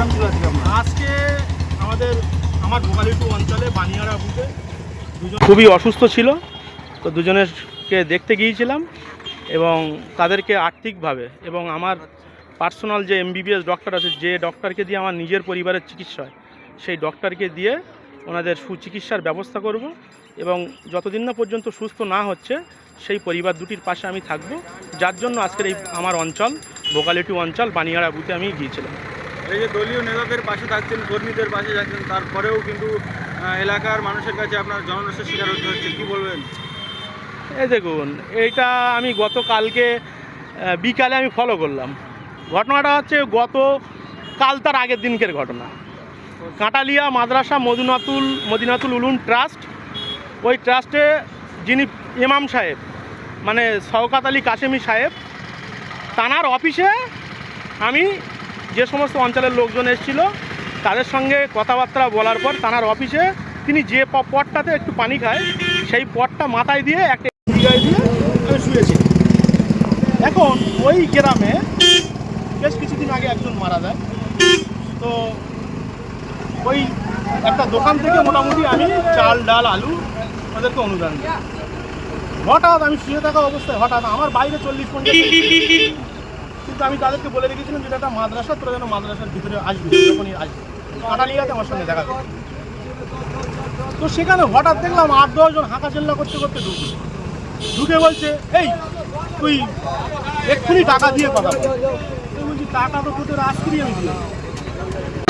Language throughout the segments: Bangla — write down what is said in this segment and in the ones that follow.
প্রোগ্রাম ছিল আজকে আজকে আমাদের আমার ভোগালিটু অঞ্চলে বানিয়ারা বুথে দুজন খুবই অসুস্থ ছিল তো দুজনেরকে দেখতে গিয়েছিলাম এবং তাদেরকে আর্থিকভাবে এবং আমার পার্সোনাল যে এমবিবিএস ডক্টর আছে যে ডক্টরকে দিয়ে আমার নিজের পরিবারের চিকিৎসা হয় সেই ডক্টরকে দিয়ে ওনাদের সুচিকিৎসার ব্যবস্থা করব এবং যতদিন না পর্যন্ত সুস্থ না হচ্ছে সেই পরিবার দুটির পাশে আমি থাকব। যার জন্য আজকের এই আমার অঞ্চল ভোকালিটি অঞ্চল বানিয়াড়া বুথে আমি গিয়েছিলাম। এই যে দলীয় নেতাদের পাশে থাকছেন, কর্মীদের পাশে থাকছেন, তারপরেও কিন্তু এলাকার মানুষের কাছে আপনার জনরসের শিকার হতে হচ্ছে। কি বলবেন? এই দেখুন, এইটা আমি গতকালকে বিকালে আমি ফলো করলাম। ঘটনাটা হচ্ছে গত, কাল তার আগের দিনকের ঘটনা। কাঁটালিয়া মাদ্রাসা মদিনাতুল মদিনাতুল উলুম ট্রাস্ট, ওই ট্রাস্টে যিনি ইমাম সাহেব মানে শওকাত আলী কাশেমি সাহেব, তানার অফিসে আমি যে সমস্ত অঞ্চলের লোকজন এসেছিল তাদের সঙ্গে কথাবার্তা বলার পর তানার অফিসে তিনি যে পটটাতে একটু পানি খায় সেই পটটা মাথায় দিয়ে একটা গায়ে দিয়ে আমি শুয়েছি। এখন ওই গ্রামে বেশ কিছুদিন আগে একজন মারা যায়। তো ওই একটা দোকান থেকে মোটামুটি আমি চাল ডাল আলু ওদেরকে অনুদান দিই। হঠাৎ আমি শুয়ে থাকা অবস্থায় হঠাৎ আমার বাইরে চল্লিশ পঞ্চাশ কিন্তু আমি তাদেরকে বলে রেখেছিলাম যেটা একটা মাদ্রাসা, তোরা যেন মাদ্রাসার ভিতরে আসবি, যখনই আসবি। কাটালিয়াতে আমার সঙ্গে দেখা। তো সেখানে হঠাৎ দেখলাম আট দশজন হাঁকা চেল্লা করতে করতে ঢুকে ঢুকে বলছে, এই, তুই এক্ষুনি টাকা দিয়ে কথা বল। বলছি, টাকা তো তোদের আজকেরই আমি দিয়ে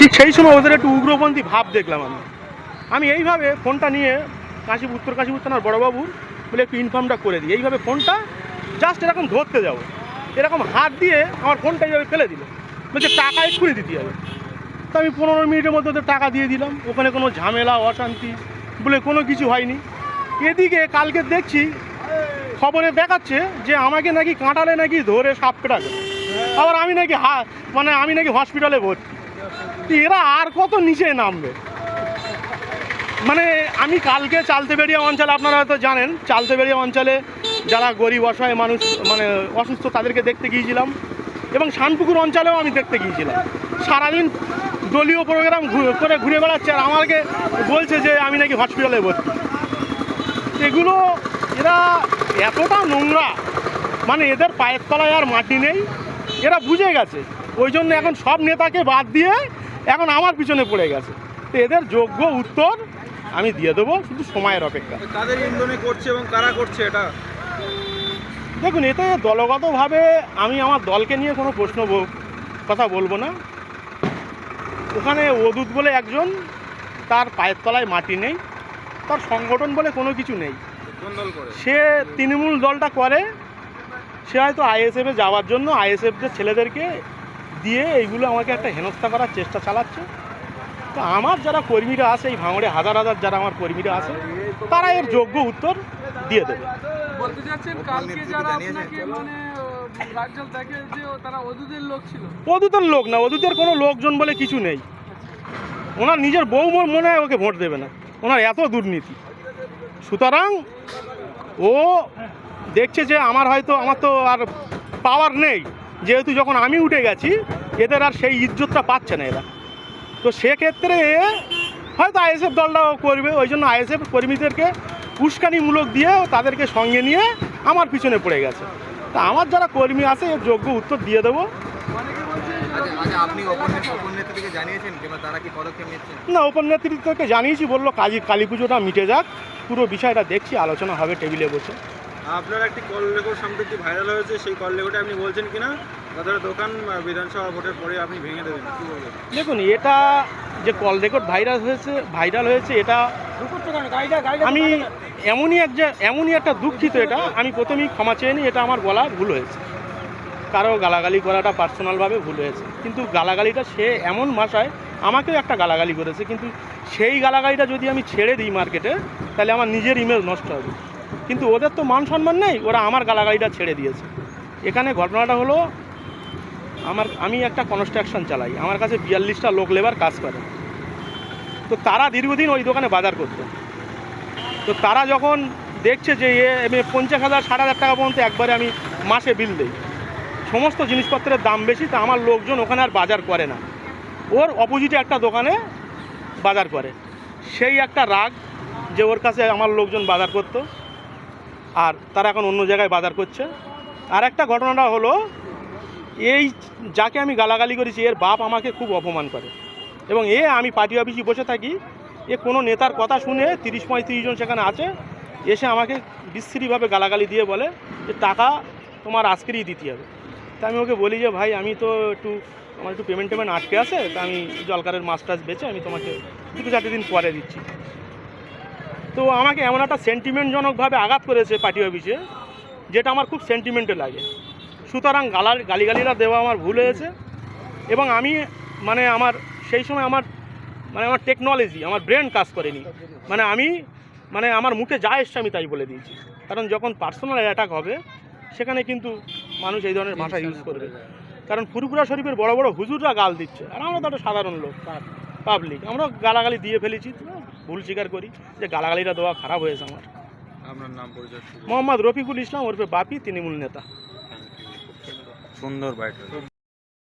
ঠিক সেই সময় ওদের একটু উগ্রপন্থী ভাব দেখলাম আমি। আমি এইভাবে ফোনটা নিয়ে কাশীপুর, উত্তর কাশীপুর থানার বড়বাবুর বলে একটু ইনফর্মটা করে দিই। এইভাবে ফোনটা জাস্ট এরকম ধরতে যাব। এরকম হাত দিয়ে আমার ফোনটা এইভাবে ফেলে দিল। বলছে, টাকা এক্ষুনি দিতে হবে। তো আমি পনেরো মিনিটের মধ্যে ওদের টাকা দিয়ে দিলাম। ওখানে কোনো ঝামেলা, অশান্তি বলে কোনো কিছু হয়নি। এদিকে কালকে দেখছি, খবরে দেখাচ্ছে যে আমাকে নাকি কাঁটালে নাকি ধরে সাপ পেটাবে আবার আমি নাকি হা মানে আমি নাকি হসপিটালে ভর্তি। এরা আর কত নিচে নামবে? মানে আমি কালকে চালতে চালতেবেড়িয়া অঞ্চলে, আপনারা হয়তো জানেন চালতে চালতেবেড়িয়া অঞ্চলে যারা গরিব, অসহায় মানুষ মানে অসুস্থ, তাদেরকে দেখতে গিয়েছিলাম। এবং শানপুকুর অঞ্চলেও আমি দেখতে গিয়েছিলাম। সারাদিন দলীয় প্রোগ্রাম করে ঘুরে বেড়াচ্ছে, আর আমাকে বলছে যে, আমি নাকি হসপিটালে ভর্তি। এগুলো, এরা এতটা নোংরা। মানে এদের পায়ের তলায় আর মাটি নেই। এরা বুঝে গেছে। ওই জন্য এখন সব নেতাকে বাদ দিয়ে এখন আমার পিছনে পড়ে গেছে। তো এদের যোগ্য উত্তর আমি দিয়ে দেবো, শুধু সময়ের অপেক্ষা। তাদের ইন্ধনে করছে এবং কারা করছে এটা? দেখুন এতে দলগতভাবে আমি আমার দলকে নিয়ে কোনো প্রশ্ন কথা বলব না। ওখানে অদূত বলে একজন তার পায়ের তলায় মাটি নেই তার সংগঠন বলে কোনো কিছু নেই। সে তৃণমূল দলটা করে সে হয়তো আইএসএফে যাওয়ার জন্য আইএসএফদের ছেলেদেরকে দিয়ে এইগুলো আমাকে একটা হেনস্থা করার চেষ্টা চালাচ্ছে। তো আমার যারা কর্মীরা আছে এই ভাঙড়ে হাজার হাজার যারা আমার কর্মীরা আছে তারা এর যোগ্য উত্তর দিয়ে দেবে। বলতে চাচ্ছেন কালকে যারা আপনাকে মানে রাজ্য দেখে যে তারা অদূতের লোক ছিল। অদূতের লোক না অদূতের কোনো লোকজন বলে কিছু নেই। ওনার নিজের বউ মনে হয় ওকে ভোট দেবে না। ওনার এত দুর্নীতি। সুতরাং ও দেখছে যে আমার হয়তো আমার তো আর পাওয়ার নেই। যেহেতু যখন আমি উঠে গেছি এদের আর সেই ইজ্জতটা পাচ্ছে না এরা। তো সেক্ষেত্রে হয়তো আইএসএফ দলটাও করবে ওই জন্য আইএসএফ কর্মীদেরকে উস্কানিমূলক দিয়ে তাদেরকে সঙ্গে নিয়ে আমার পিছনে পড়ে গেছে। তা আমার যারা কর্মী আছে এর যোগ্য উত্তর দিয়ে দেবো। আচ্ছা আচ্ছা না ওপর নেতৃত্বকে জানিয়েছি বলল কাজী কালী পুজোটা মিটে যাক। পুরো বিষয়টা দেখছি আলোচনা হবে টেবিলে বসে। আপনার একটি কল রেকর্ড সম্প্রতি ভাইরাল হয়েছে সেই কল রেকর্ডে আপনি বলছেন কিনা? তাদের দোকান বিধানসভা ভোটের পরে আপনি ভেঙে দেবেন দেখুন এটা যে কল রেকর্ড ভাইরাল হয়েছে ভাইরাল হয়েছে এটা আমি এমনই এক এমনই একটা দুঃখিত এটা। আমি প্রথমেই ক্ষমা চেয়ে নিই, এটা আমার বলা ভুল হয়েছে। কারও গালাগালি করাটা পার্সোনালভাবে ভুল হয়েছে। কিন্তু গালাগালিটা সে এমন ভাষায় আমাকেও একটা গালাগালি করেছে, কিন্তু সেই গালাগালিটা যদি আমি ছেড়ে দিই মার্কেটে, তাহলে আমার নিজের ইমেজ নষ্ট হবে। কিন্তু ওদের তো মান সম্মান নেই, ওরা আমার গালাগালিটা ছেড়ে দিয়েছে। এখানে ঘটনাটা হলো, আমার, আমি একটা কনস্ট্রাকশন চালাই। আমার কাছে বিয়াল্লিশটা লোক লেবার কাজ করে। তো তারা দীর্ঘদিন ওই দোকানে বাজার করতো। তো তারা যখন দেখছে যে এ এ পঞ্চাশ হাজার, ষাট হাজার টাকা পর্যন্ত একবারে আমি মাসে বিল দিই, সমস্ত জিনিসপত্রের দাম বেশি, তা আমার লোকজন ওখানে আর বাজার করে না। ওর অপোজিটে একটা দোকানে বাজার করে। সেই একটা রাগ যে ওর কাছে আমার লোকজন বাজার করতো, আর তারা এখন অন্য জায়গায় বাজার করছে। আর একটা ঘটনাটা হলো, এই যাকে আমি গালাগালি করেছি, এর বাপ আমাকে খুব অপমান করে। এবং এ, আমি পার্টি অফিসে বসে থাকি এ কোনো নেতার কথা শুনে তিরিশ পঁয়ত্রিশ জন সেখানে আছে, এসে আমাকে বিশ্রীভাবে গালাগালি দিয়ে বলে যে টাকা তোমার আজকেরই দিতে হবে। তা আমি ওকে বলি যে, ভাই, আমি তো একটু, আমার একটু পেমেন্ট টেমেন্ট আটকে আছে, তা আমি জলকারের মাছ টাছ বেচে আমি তোমাকে দুটো চারটে দিন পরে দিচ্ছি। তো আমাকে এমন একটা সেন্টিমেন্টজনকভাবে আঘাত করেছে পার্টি অফিসে, যেটা আমার খুব সেন্টিমেন্টে লাগে। সুতরাং গালার গালিগালিরা দেওয়া আমার ভুল হয়েছে এবং আমি মানে আমার, সেই সময় আমার মানে আমার টেকনোলজি আমার ব্রেন কাজ করেনি। মানে আমি মানে আমার মুখে যা এসছে আমি তাই বলে দিয়েছি। কারণ যখন পার্সোনাল অ্যাটাক হবে সেখানে কিন্তু মানুষ এই ধরনের ভাষা ইউজ করবে। কারণ ফুরপুরা শরীফের বড় বড় হুজুররা গাল দিচ্ছে। আর আমরা তো একটা সাধারণ লোক পাবলিক আমরা গালাগালি দিয়ে ফেলেছি ভুল স্বীকার করি যে গালাগালিটা দেওয়া খারাপ হয়েছে আমার। আপনার নাম পরিচয়। মোহাম্মদ রফিকুল ইসলাম ওরফে বাপি তৃণমূল নেতা। সুন্দর বাইট